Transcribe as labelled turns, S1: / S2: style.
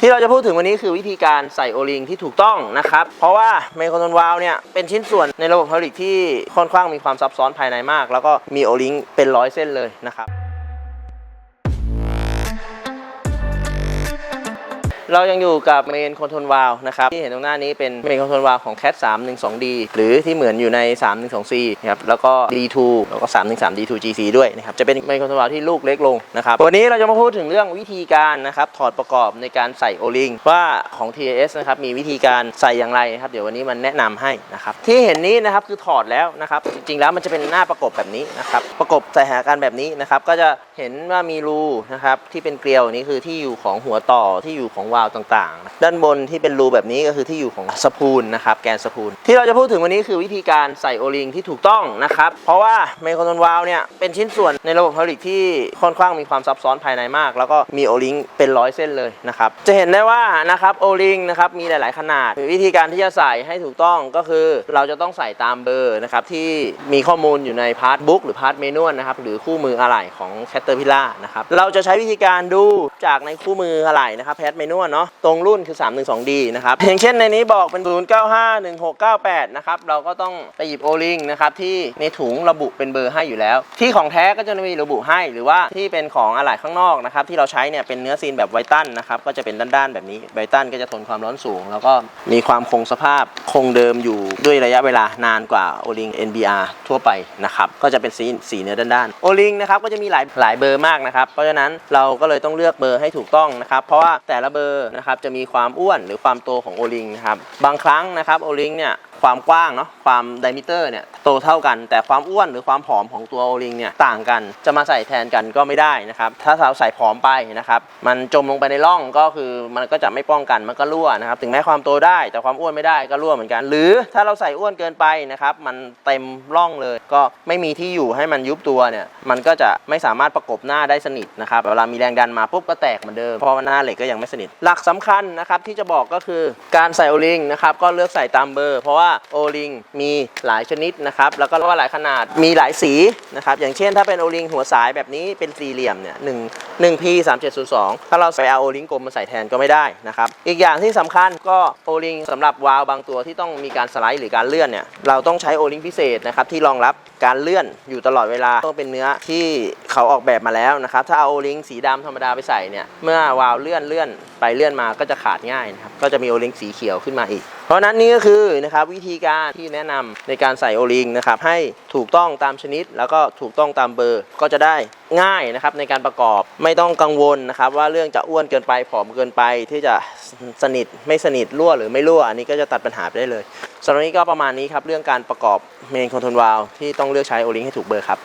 S1: ที่เราจะพูดถึงวันนี้คือวิธีการใส่โอลิงที่ถูกต้องนะครับ เพราะว่าเมคอนโทรลวาลเนี่ยเป็นชิ้นส่วนในระบบไฮดรอลิกที่ค่อนข้างมีความซับซ้อนภายในมาก แล้วก็มีโอลิงเป็นร้อยเส้นเลยนะครับ เรายังอยู่กับเมนคอนโทรลวาลนะครับที่เห็นตรงหน้านี้เป็นเมนคอนโทรลวาลของ CAT 3 1 2 D หรือที่เหมือนอยู่ใน 3 1 2 C ครับแล้วก็ D2 แล้วก็3 1 3 D2 GC ด้วยนะครับจะเป็นเมนคอนโทรลวาลที่ลูกเล็กลงนะครับวันนี้เราจะมาพูดถึงเรื่องวิธีการนะครับถอดประกอบในการใส่โอลิงว่าของ TAS นะครับมีวิธีการใส่อย่างไรนะครับเดี๋ยววันนี้มันแนะนำให้นะครับที่เห็นนี้นะครับคือถอดแล้วนะครับจริงๆแล้วมันจะเป็นหน้าประกบแบบนี้นะครับประกบใส่หากันแบบนี้นะครับก็จะเห็นว่ามีรูนะครับที่เป็นเกลียวนี้คือที่อยู่ของหัวต่อที่อยู่ของวาล์วต่างๆ ด้านบนที่เป็นรูแบบนี้ก็คือที่อยู่ของสปูลนะครับแกนสปูลที่เราจะพูดถึงวันนี้คือวิธีการใส่โอลิงที่ถูกต้องนะครับเพราะว่าเมคอนโทรลวาล์วเนี่ยเป็นชิ้นส่วนในระบบไฮดรอลิกที่ค่อนข้างมีความซับซ้อนภายในมาก แล้วก็มีโอลิงเป็นร้อยเส้นเลยนะครับจะเห็นได้ว่านะครับโอลิงนะครับมีหลาย ๆ ขนาด วิธีการที่จะใส่ให้ถูกต้องก็คือเราจะต้องใส่ตามเบอร์นะครับที่มีข้อมูลอยู่ในพาร์ทบุ๊กหรือพาร์ทเมนวลนะครับหรือคู่มืออะไหล่ของ Caterpillar นะครับเราจะใช้วิธีการดูจากในคู่มืออะไหล่นะครับแพทเมนวลเนาะตรงรุ่นคือ 312D นะครับอย่างเช่นในนี้บอกเป็น 095168นะครับเราก็ต้องไปหยิบโอลิงนะครับที่ในถุงระบุเป็นเบอร์ให้อยู่แล้ว ที่ของแท้ก็จะมีระบุให้ หรือว่าที่เป็นของอะไหล่ข้างนอกนะครับที่เราใช้เนี่ยเป็นเนื้อซีนแบบไวตันนะครับก็จะเป็นด้านๆแบบนี้ไวตันก็จะทนความร้อนสูง แล้วก็มีความคงสภาพคงเดิมอยู่ด้วยระยะเวลานานกว่าโอลิง NBR ทั่วไปนะครับก็จะเป็นสีสีเนื้อด้านๆโอลิงนะครับก็จะมีหลายหลายเบอร์มากนะครับเพราะฉะนั้นเราก็เลยต้องเลือกเบอร์ให้ถูกต้องนะครับ เพราะว่าแต่ละเบอร์นะครับจะมีความอ้วนหรือความโตของโอลิงนะครับ บางครั้งนะครับโอลิงเนี่ย ความกว้างเนาะความไดมิเตอร์เนี่ยโตเท่ากัน แต่ความอ้วนหรือความผอมของตัวโอลิงเนี่ยต่างกันจะมาใส่แทนกันก็ไม่ได้นะครับถ้าเราใส่ผอมไปนะครับมันจมลงไปในร่องก็คือมันก็จะไม่ป้องกันมันก็รั่วนะครับถึงแม้ความโตได้แต่ความอ้วนไม่ได้ก็รั่วเหมือนกัน หรือถ้าเราใส่อ้วนเกินไปนะครับมันเต็มร่องเลย ก็ไม่มีที่อยู่ให้มันยุบตัวเนี่ยมันก็จะไม่สามารถประกบหน้าได้สนิทนะครับเวลามีแรงดันมาปุ๊บก็แตกเหมือนเดิมเพราะว่าหน้าเหล็กก็ยังไม่สนิท หลักสำคัญนะครับที่จะบอกก็คือการใส่โอลิงนะครับก็เลือกใส่ตามเบอร์เพราะว่าาโอลิงมีหลายชนิดนะครับแล้วก็ว่าหลายขนาดมีหลายสีนะครับอย่างเช่นถ้าเป็นโอลิงหัวสายแบบนี้เป็นสี่เหลี่ยมเนี่ยหนึ่งหนึ่งพีสามเจ็ดศูนย์สองถ้าเราไปเอาโอลิงกลมมาใส่แทนก็ไม่ได้นะครับอีกอย่างที่สำคัญก็โอลิงสำหรับวาล์วบางตัวที่ต้องมีการสไลด์หรือการเลื่อนเนี่ยเราต้องใช้โอลิงพิเศษนะครับที่รองรับ การเลื่อนอยู่ตลอดเวลาต้องเป็นเนื้อที่เขาออกแบบมาแล้วนะครับ ถ้าเอาโอลิงสีดำธรรมดาไปใส่เนี่ย เมื่อวาล์วเลื่อนเลื่อนไปเลื่อนมาก็จะขาดง่ายนะครับ ก็จะมีโอลิงสีเขียวขึ้นมาอีก เพราะฉะนั้นนี่ก็คือนะครับวิธีการที่แนะนำในการใส่โอลิงนะครับให้ถูกต้องตามชนิดแล้วก็ถูกต้องตามเบอร์ก็จะได้ ง่ายนะครับในการประกอบไม่ต้องกังวลนะครับ ว่าเรื่องจะอ้วนเกินไปผอมเกินไปที่จะสนิทไม่สนิทรั่วหรือไม่รั่วอันนี้ก็จะตัดปัญหาไปได้เลยสำหรับนนี้ก็ประมาณนี้ครับเรื่องการประกอบเมนคอนโทรลวาลที่ต้องเลือกใช้โอลิงให้ถูกเบอร์ครับ